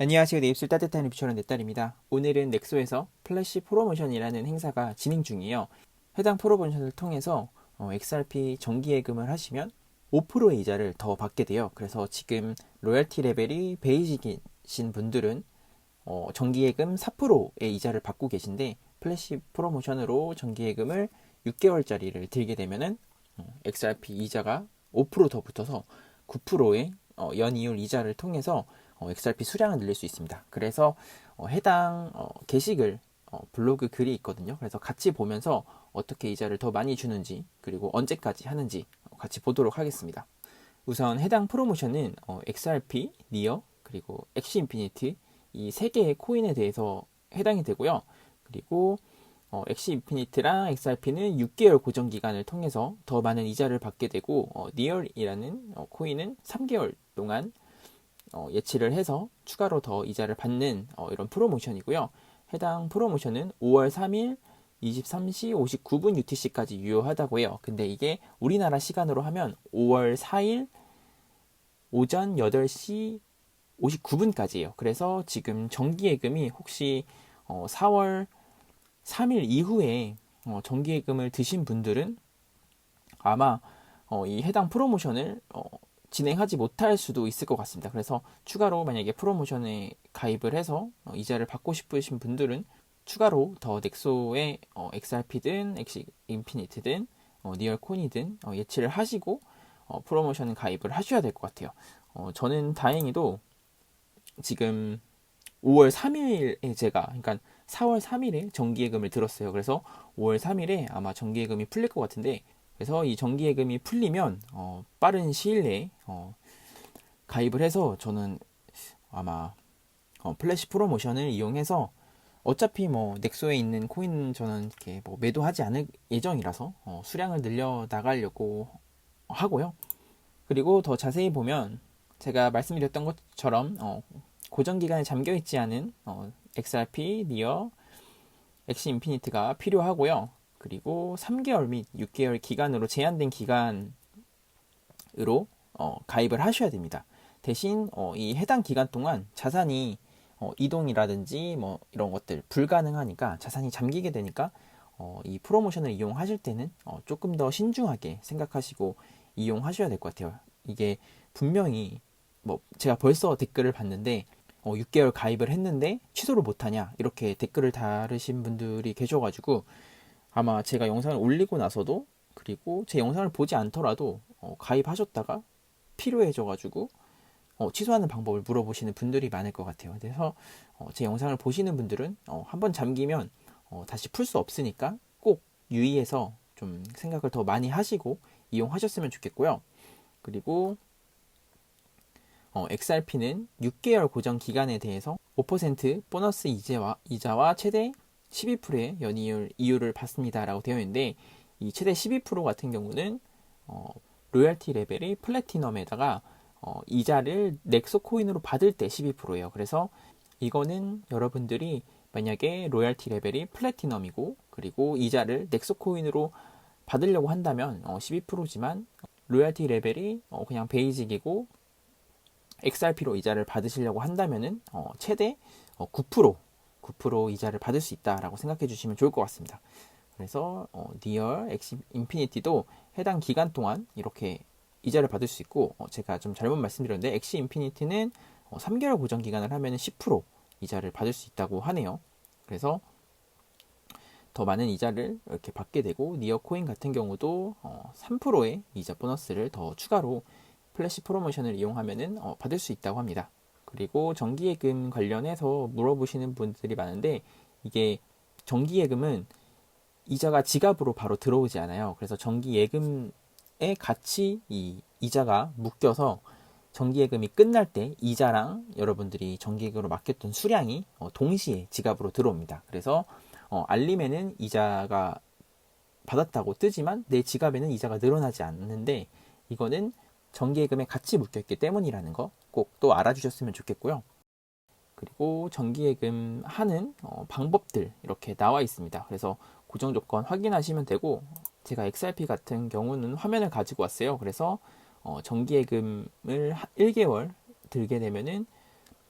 안녕하세요. 내 입술 따뜻한 입처럼 내 딸입니다. 오늘은 넥소에서 플래시 프로모션이라는 행사가 진행 중이에요. 해당 프로모션을 통해서 어, XRP 정기 예금을 하시면 5%의 이자를 더 받게 돼요. 그래서 지금 로열티 레벨이 베이직이신 분들은 어, 정기 예금 4%의 이자를 받고 계신데 플래시 프로모션으로 정기 예금을 6개월짜리를 들게 되면은 어, XRP 이자가 5%더 붙어서 9%의 어, 연이율 이자를 통해서 어, XRP 수량을 늘릴 수 있습니다. 그래서 어, 해당 어, 게시글 어, 블로그 글이 있거든요. 그래서 같이 보면서 어떻게 이자를 더 많이 주는지 그리고 언제까지 하는지 어, 같이 보도록 하겠습니다. 우선 해당 프로모션은 어, XRP, 니어 그리고 엑시 인피니티 이 세 개의 코인에 대해서 해당이 되고요. 그리고 어, 엑시 인피니트랑 XRP는 6개월 고정 기간을 통해서 더 많은 이자를 받게 되고 어, 니얼이라는 어, 코인은 3개월 동안 어, 예치를 해서 추가로 더 이자를 받는 어, 이런 프로모션이고요. 해당 프로모션은 5월 3일 23시 59분 UTC까지 유효하다고 해요. 근데 이게 우리나라 시간으로 하면 5월 4일 오전 8시 59분까지예요. 그래서 지금 정기예금이 혹시 어, 4월 3일 이후에 어, 정기예금을 드신 분들은 아마 어, 이 해당 프로모션을 어, 진행하지 못할 수도 있을 것 같습니다. 그래서 추가로 만약에 프로모션에 가입을 해서 어, 이자를 받고 싶으신 분들은 추가로 더 넥소의 어, XRP든 엑시 인피니트든 어, 니얼콘이든 어, 예치를 하시고 어, 프로모션 가입을 하셔야 될 것 같아요. 어, 저는 다행히도 지금 5월 3일에 제가 그러니까 4월 3일에 정기예금을 들었어요. 그래서 5월 3일에 아마 정기예금이 풀릴 것 같은데 그래서 이 정기예금이 풀리면 어, 빠른 시일 내에 어, 가입을 해서 저는 아마 어, 플래시 프로모션을 이용해서 어차피 뭐 넥소에 있는 코인 저는 이렇게 뭐 매도하지 않을 예정이라서 어, 수량을 늘려 나가려고 하고요. 그리고 더 자세히 보면 제가 말씀드렸던 것처럼 어, 고정 기간에 잠겨 있지 않은 어, XRP, 니어, 엑시 인피니트가 필요하고요. 그리고 3개월 및 6개월 기간으로 제한된 기간으로 어, 가입을 하셔야 됩니다. 대신 어, 이 해당 기간 동안 자산이 어, 이동이라든지 뭐 이런 것들 불가능하니까 자산이 잠기게 되니까 어, 이 프로모션을 이용하실 때는 어, 조금 더 신중하게 생각하시고 이용하셔야 될 것 같아요. 이게 분명히 뭐 제가 벌써 댓글을 봤는데 어, 6개월 가입을 했는데 취소를 못하냐 이렇게 댓글을 달으신 분들이 계셔가지고 아마 제가 영상을 올리고 나서도 그리고 제 영상을 보지 않더라도 어, 가입하셨다가 필요해져가지고 어, 취소하는 방법을 물어보시는 분들이 많을 것 같아요. 그래서 어, 제 영상을 보시는 분들은 어, 한번 잠기면 어, 다시 풀 수 없으니까 꼭 유의해서 좀 생각을 더 많이 하시고 이용하셨으면 좋겠고요. 그리고 어, XRP는 6개월 고정 기간에 대해서 5% 보너스 이자와, 이자와 최대 12%의 연이율 이율을 받습니다라고 되어 있는데 이 최대 12% 같은 경우는 어, 로열티 레벨이 플래티넘에다가 어, 이자를 넥소 코인으로 받을 때 12%예요. 그래서 이거는 여러분들이 만약에 로열티 레벨이 플래티넘이고 그리고 이자를 넥소 코인으로 받으려고 한다면 어, 12%지만 로열티 레벨이 어, 그냥 베이직이고 XRP로 이자를 받으시려고 한다면은 어, 최대 어, 9% 9% 이자를 받을 수 있다라고 생각해 주시면 좋을 것 같습니다. 그래서 어, 니얼, 엑시 인피니티도 해당 기간 동안 이렇게 이자를 받을 수 있고 어, 제가 좀 잘못 말씀드렸는데 엑시 인피니티는 어, 3개월 고정 기간을 하면 10% 이자를 받을 수 있다고 하네요. 그래서 더 많은 이자를 이렇게 받게 되고 니어 코인 같은 경우도 어, 3%의 이자 보너스를 더 추가로 플래시 프로모션을 이용하면은 어, 받을 수 있다고 합니다. 그리고 정기예금 관련해서 물어보시는 분들이 많은데 이게 정기예금은 이자가 지갑으로 바로 들어오지 않아요. 그래서 정기예금에 같이 이 이자가 묶여서 정기예금이 끝날 때 이자랑 여러분들이 정기예금으로 맡겼던 수량이 어, 동시에 지갑으로 들어옵니다. 그래서 어, 알림에는 이자가 받았다고 뜨지만 내 지갑에는 이자가 늘어나지 않는데 이거는 정기예금에 같이 묶여있기 때문이라는 거 꼭 또 알아주셨으면 좋겠고요. 그리고 정기예금 하는 어, 방법들 이렇게 나와 있습니다. 그래서 고정 조건 확인하시면 되고 제가 XRP 같은 경우는 화면을 가지고 왔어요. 그래서 어, 정기예금을 1개월 들게 되면은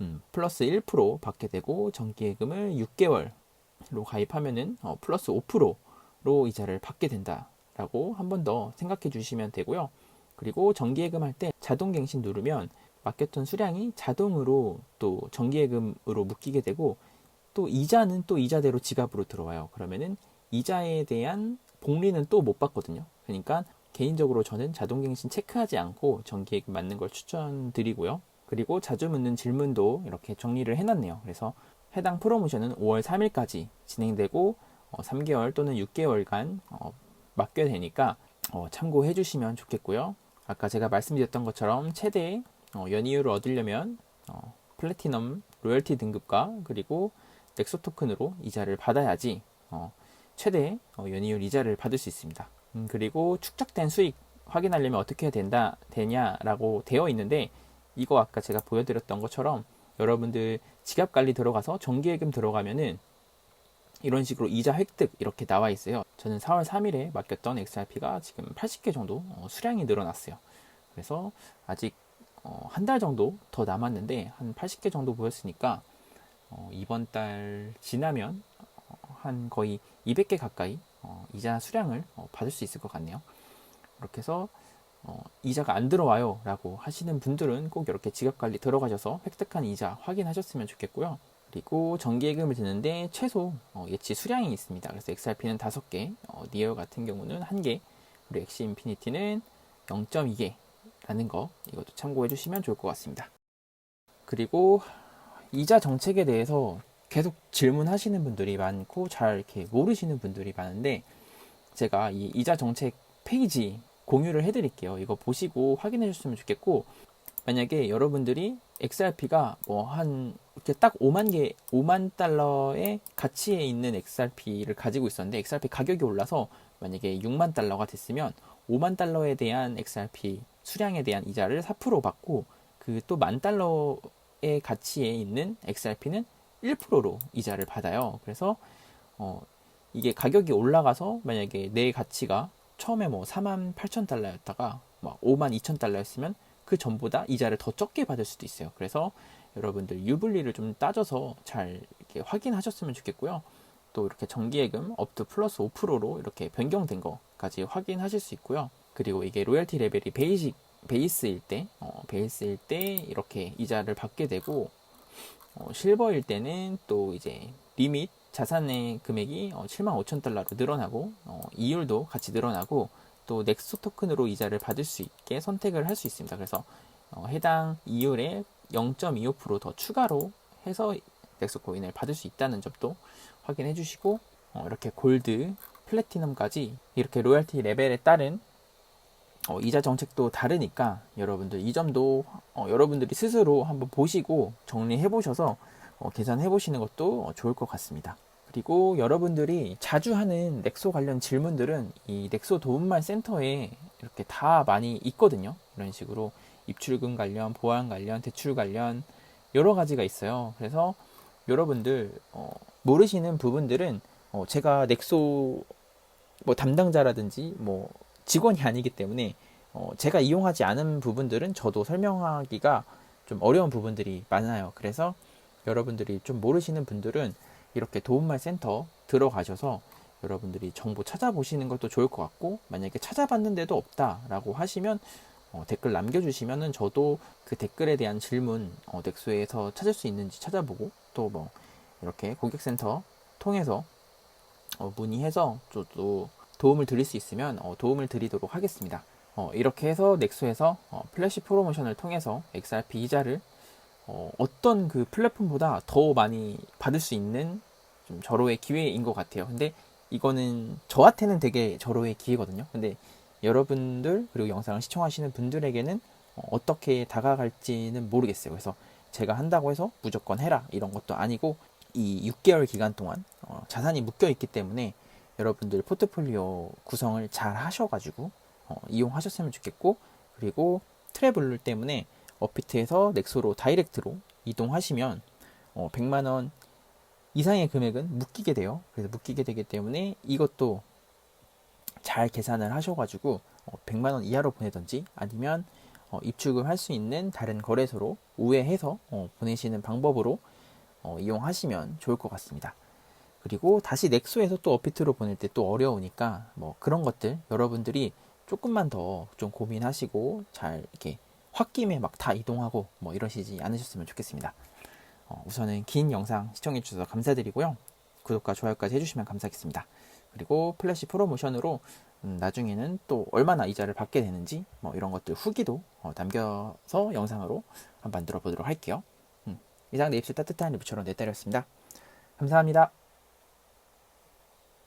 음, 플러스 1% 받게 되고 정기예금을 6개월로 가입하면은 어, 플러스 5%로 이자를 받게 된다라고 한 번 더 생각해 주시면 되고요. 그리고 정기예금 할 때 자동갱신 누르면 맡겼던 수량이 자동으로 또 정기예금으로 묶이게 되고 또 이자는 또 이자대로 지갑으로 들어와요. 그러면은 이자에 대한 복리는 또 못 받거든요. 그러니까 개인적으로 저는 자동갱신 체크하지 않고 정기예금 맞는 걸 추천드리고요. 그리고 자주 묻는 질문도 이렇게 정리를 해놨네요. 그래서 해당 프로모션은 5월 3일까지 진행되고 어, 3개월 또는 6개월간 어, 맡게 되니까 어, 참고해 주시면 좋겠고요. 아까 제가 말씀드렸던 것처럼 최대 어, 연이율을 얻으려면 어, 플래티넘 로열티 등급과 그리고 넥소 토큰으로 이자를 받아야지 어, 최대 어, 연이율 이자를 받을 수 있습니다. 음, 그리고 축적된 수익 확인하려면 어떻게 해야 된다 되냐라고 되어 있는데 이거 아까 제가 보여드렸던 것처럼 여러분들 지갑 관리 들어가서 정기예금 들어가면은 이런 식으로 이자 획득 이렇게 나와 있어요. 저는 4월 3일에 맡겼던 XRP가 지금 80개 정도 어, 수량이 늘어났어요. 그래서 아직 어, 한 달 정도 더 남았는데 한 80개 정도 보였으니까 어, 이번 달 지나면 어, 한 거의 200개 가까이 어, 이자 수량을 어, 받을 수 있을 것 같네요. 그렇게 해서 어, 이자가 안 들어와요 라고 하시는 분들은 꼭 이렇게 지갑 관리 들어가셔서 획득한 이자 확인하셨으면 좋겠고요. 그리고 정기예금을 드는데 최소 어, 예치 수량이 있습니다. 그래서 XRP는 5개, 어, 니어 같은 경우는 1개, 그리고 엑시 인피니티는 0.2개 라는 거 이것도 참고해 주시면 좋을 것 같습니다. 그리고 이자 정책에 대해서 계속 질문하시는 분들이 많고 잘 이렇게 모르시는 분들이 많은데 제가 이 이자 정책 페이지 공유를 해드릴게요. 이거 보시고 확인해 주셨으면 좋겠고 만약에 여러분들이 XRP가 뭐 한 이렇게 딱 5만 개, 5만 달러의 가치에 있는 XRP를 가지고 있었는데 XRP 가격이 올라서 만약에 6만 달러가 됐으면 5만 달러에 대한 XRP 수량에 대한 이자를 4% 받고 그 또 만 달러의 가치에 있는 XRP는 1%로 이자를 받아요. 그래서 어 이게 가격이 올라가서 만약에 내 가치가 처음에 뭐 4만 8천 달러였다가 막 5만 2천 달러였으면 그 전보다 이자를 더 적게 받을 수도 있어요. 그래서 여러분들 유불리를 좀 따져서 잘 이렇게 확인하셨으면 좋겠고요. 또 이렇게 정기예금 업투 플러스 5%로 이렇게 변경된 거까지 확인하실 수 있고요. 그리고 이게 로열티 레벨이 베이직 베이스일 때, 어, 베이스일 때 이렇게 이자를 받게 되고 어, 실버일 때는 또 이제 리밋 자산의 금액이 어, 7만 5천 달러로 늘어나고 어, 이율도 같이 늘어나고 또 넥소 토큰으로 이자를 받을 수 있게 선택을 할 수 있습니다. 그래서 어, 해당 이율에 0.25%더 추가로 해서 넥소 코인을 받을 수 있다는 점도 확인해 주시고 어, 이렇게 골드, 플래티넘까지 이렇게 로열티 레벨에 따른 어, 이자 정책도 다르니까 여러분들 이 점도 어, 여러분들이 스스로 한번 보시고 정리해 보셔서 어, 계산해 보시는 것도 어, 좋을 것 같습니다. 그리고 여러분들이 자주 하는 넥소 관련 질문들은 이 넥소 도움말 센터에 이렇게 다 많이 있거든요. 이런 식으로 입출금 관련, 보안 관련, 대출 관련 여러 가지가 있어요. 그래서 여러분들 어, 모르시는 부분들은 어, 제가 넥소 뭐 담당자라든지 뭐 직원이 아니기 때문에 어, 제가 이용하지 않은 부분들은 저도 설명하기가 좀 어려운 부분들이 많아요. 그래서 여러분들이 좀 모르시는 분들은 이렇게 도움말 센터 들어가셔서 여러분들이 정보 찾아보시는 것도 좋을 것 같고 만약에 찾아봤는데도 없다라고 하시면 어, 댓글 남겨주시면은 저도 그 댓글에 대한 질문 어, 넥소에서 찾을 수 있는지 찾아보고 또 뭐 이렇게 고객센터 통해서 어, 문의해서 저도 도움을 드릴 수 있으면 어, 도움을 드리도록 하겠습니다. 어, 이렇게 해서 넥소에서 어, 플래시 프로모션을 통해서 XRP 이자를 어, 어떤 그 플랫폼보다 더 많이 받을 수 있는 좀 절호의 기회인 것 같아요. 근데 이거는 저한테는 되게 절호의 기회거든요. 근데 여러분들 그리고 영상을 시청하시는 분들에게는 어, 떻게 다가갈지는 모르겠어요. 그래서 제가 한다고 해서 무조건 해라 이런 것도 아니고 이 6개월 기간 동안 어, 자산이 묶여 있기 때문에 여러분들 포트폴리오 구성을 잘 하셔가지고 어, 이용하셨으면 좋겠고 그리고 트래블 때문에 어피트에서 넥소로 다이렉트로 이동하시면 어, 100만 원 이상의 금액은 묶이게 돼요. 그래서 묶이게 되기 때문에 이것도 잘 계산을 하셔가지고 어, 100만 원 이하로 보내든지 아니면 어, 입출금 할수 있는 다른 거래소로 우회해서 어, 보내시는 방법으로 어, 이용하시면 좋을 것 같습니다. 그리고 다시 넥소에서 또 업비트로 보낼 때 또 어려우니까 뭐 그런 것들 여러분들이 조금만 더 좀 고민하시고 잘 이렇게 홧김에 막 다 이동하고 뭐 이러시지 않으셨으면 좋겠습니다. 어, 우선은 긴 영상 시청해 주셔서 감사드리고요. 구독과 좋아요까지 해주시면 감사하겠습니다. 그리고 플래시 프로모션으로 음, 나중에는 또 얼마나 이자를 받게 되는지 뭐 이런 것들 후기도 어, 남겨서 영상으로 한번 만들어 보도록 할게요. 음, 이상 내 입술 따뜻한 리뷰처럼 내따렸습니다. 감사합니다.